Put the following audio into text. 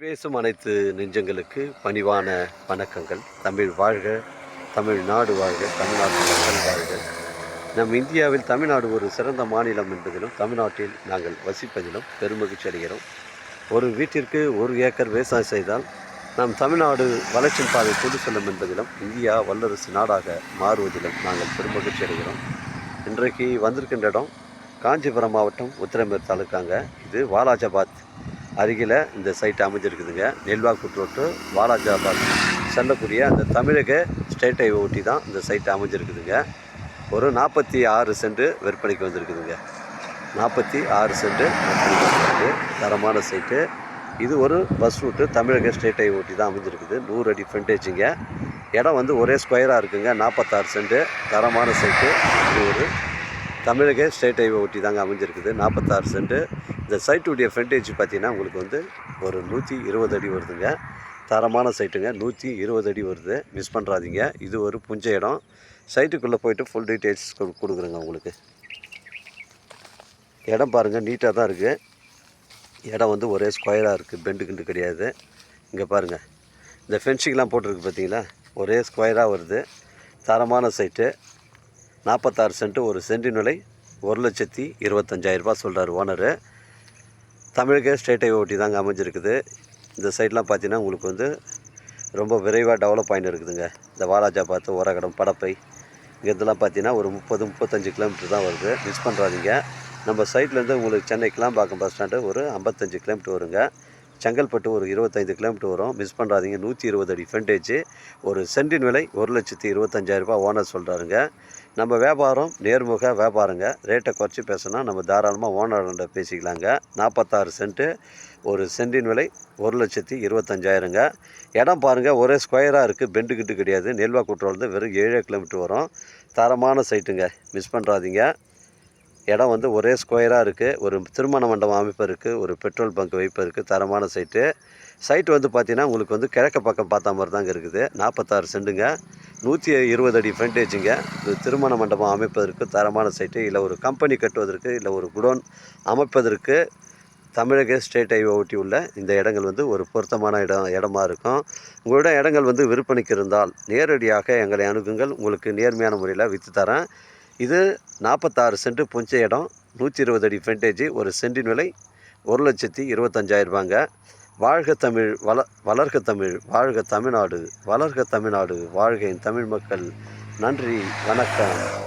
பேசும் அனைத்து நெஞ்சங்களுக்கு பணிவான வணக்கங்கள். தமிழ் வாழ்க தமிழ்நாடு வாழ்க தமிழ்நாட்டு மக்கள் வாழ்க. நம் இந்தியாவில் தமிழ்நாடு ஒரு சிறந்த மாநிலம் என்பதிலும் தமிழ்நாட்டில் நாங்கள் வசிப்பதிலும் பெருமகிழ்ச்சி அடைகிறோம். ஒரு வீட்டிற்கு ஒரு ஏக்கர் விவசாயம் செய்தால் நம் தமிழ்நாடு வளர்ச்சியின் பாதை கொண்டு செல்லும் என்பதிலும் இந்தியா வல்லரசு நாடாக மாறுவதிலும் நாங்கள் பெருமகிழ்ச்சி அடைகிறோம். இன்றைக்கு வந்திருக்கின்ற இடம் காஞ்சிபுரம் மாவட்டம் உத்திரமேர் தாலுக்காங்க. இது வாலாஜாபாத் அருகில் இந்த சைட் அமைஞ்சிருக்குதுங்க. நெல்வாக்குட் ரோட்டு வாலாஜாபாத் செல்லக்கூடிய அந்த தமிழக ஸ்டேட் ஹைவே ஒட்டி தான் இந்த சைட் அமைஞ்சிருக்குதுங்க. ஒரு நாற்பத்தி ஆறு சென்ட் விற்பனைக்கு வந்திருக்குதுங்க. நாற்பத்தி ஆறு சென்ட் விற்பனைக்கு வந்திருக்கு தரமான சைட்டு இது ஒரு பஸ் ரூட்டு தமிழக ஸ்டேட் ஹைவே ஒட்டி தான் அமைஞ்சிருக்குது. நூறு அடி ஃப்ரண்டேஜுங்க இடம் வந்து ஒரே ஸ்கொயராக இருக்குங்க. நாற்பத்தாறு சென்ட் தரமான சைட்டு இது ஒரு தமிழக ஸ்டேட் ஹைவே ஒட்டி தாங்க அமைஞ்சிருக்குது. நாற்பத்தாறு சென்ட் இந்த சைட்டுடைய ஃப்ரண்டேஜ் பார்த்தீங்கன்னா உங்களுக்கு வந்து ஒரு நூற்றி இருபது அடி வருதுங்க. தரமான சைட்டுங்க. நூற்றி இருபது அடி வருது. மிஸ் பண்ணுறாதீங்க இது ஒரு புஞ்ச இடம். சைட்டுக்குள்ளே போயிட்டு ஃபுல் டீட்டெயில்ஸ் கொடுக்குறேங்க உங்களுக்கு. இடம் பாருங்கள் நீட்டாக தான் இருக்குது இடம் வந்து ஒரே ஸ்கொயராக இருக்குது பெண்டு கிண்டு கிடையாது. இங்கே பாருங்கள் இந்த ஃபென்சிங்லாம் போட்டிருக்கு பார்த்தீங்களா? ஒரே ஸ்கொயராக வருது. தரமான சைட்டு. நாற்பத்தாறு சென்ட்டு ஒரு சென்டின் விலை ஒரு லட்சத்தி இருபத்தஞ்சாயிரரூபா சொல்கிறார் ஓனரு. தமிழுக்கே ஸ்டேட் ஹைவே ஒட்டி தாங்க அமைஞ்சிருக்குது. இந்த சைட்லாம் பார்த்தீங்கன்னா உங்களுக்கு வந்து ரொம்ப விரைவாக டெவலப் ஆகிட்டு இருக்குதுங்க. இந்த வாலாஜா பார்த்து ஓரகடம் படப்பை இங்கேருந்துலாம் பார்த்தீங்கன்னா ஒரு முப்பது முப்பத்தஞ்சு கிலோமீட்டர் தான் வருது. மிஸ் பண்ணுறாதீங்க நம்ம சைட்லேருந்து உங்களுக்கு சென்னை கிளாம்பாக்கம் பஸ் ஸ்டாண்டு ஒரு ஐம்பத்தஞ்சு கிலோமீட்டர் வருங்க. செங்கல்பட்டு ஒரு இருபத்தைந்து கிலோமீட்டர் வரும். மிஸ் பண்ணுறாதீங்க நூற்றி இருபது அடி ஃப்ரண்டேஜ் ஒரு சென்டின் விலை ஒரு லட்சத்தி இருபத்தஞ்சாயிரரூபா ஓனர் சொல்கிறாருங்க நம்ம வியாபாரம் நேர்முக வியாபாரங்க. ரேட்டை குறைச்சி பேசினா நம்ம தாராளமாக ஓனர்கிட்ட பேசிக்கலாங்க. நாற்பத்தாறு சென்ட்டு ஒரு சென்டின் விலை ஒரு லட்சத்தி இருபத்தஞ்சாயிரங்க. இடம் பாருங்கள் ஒரே ஸ்கொயராக இருக்குது பெண்டு கிட்டு கிடையாது. நெல்வா குற்றோலேருந்து வெறும் ஏழே கிலோமீட்டர் வரும். தரமான சைட்டுங்க மிஸ் பண்ணுறாதீங்க இடம் வந்து ஒரே ஸ்கொயராக இருக்குது ஒரு திருமண மண்டபம் அமைப்பு இருக்குது ஒரு பெட்ரோல் பங்க் வைப்பு இருக்குது தரமான சைட்டு. சைட்டு வந்து பார்த்தீங்கன்னா உங்களுக்கு வந்து கிழக்க பக்கம் பார்த்த மாதிரி தாங்க இருக்குது. நாற்பத்தாறு செண்டுங்க. நூற்றி இருபது அடி ஃப்ரண்டேஜுங்க இது திருமண மண்டபம் அமைப்பதற்கு தரமான சைட்டு. இல்லை ஒரு கம்பெனி கட்டுவதற்கு இல்லை ஒரு குடோன் அமைப்பதற்கு தமிழக ஸ்டேட் ஹைவே ஒட்டி உள்ள இந்த இடங்கள் வந்து ஒரு பொருத்தமான இடம் இடமா இருக்கும். உங்களிடம் இடங்கள் வந்து விற்பனைக்கு இருந்தால் நேரடியாக எங்களை அணுகுங்கள். உங்களுக்கு நேர்மையான முறையில் விற்று தரேன். இது நாற்பத்தாறு சென்ட் புஞ்ச இடம் நூற்றி இருபது அடி ஃப்ரண்டேஜ் ஒரு சென்டின் விலை ஒரு லட்சத்தி இருபத்தஞ்சாயிரரூபாங்க வாழ்க தமிழ் வள வளர்க தமிழ் வாழ்க தமிழ்நாடு வளர்க தமிழ்நாடு வாழ்க என் தமிழ் மக்கள். நன்றி வணக்கம்.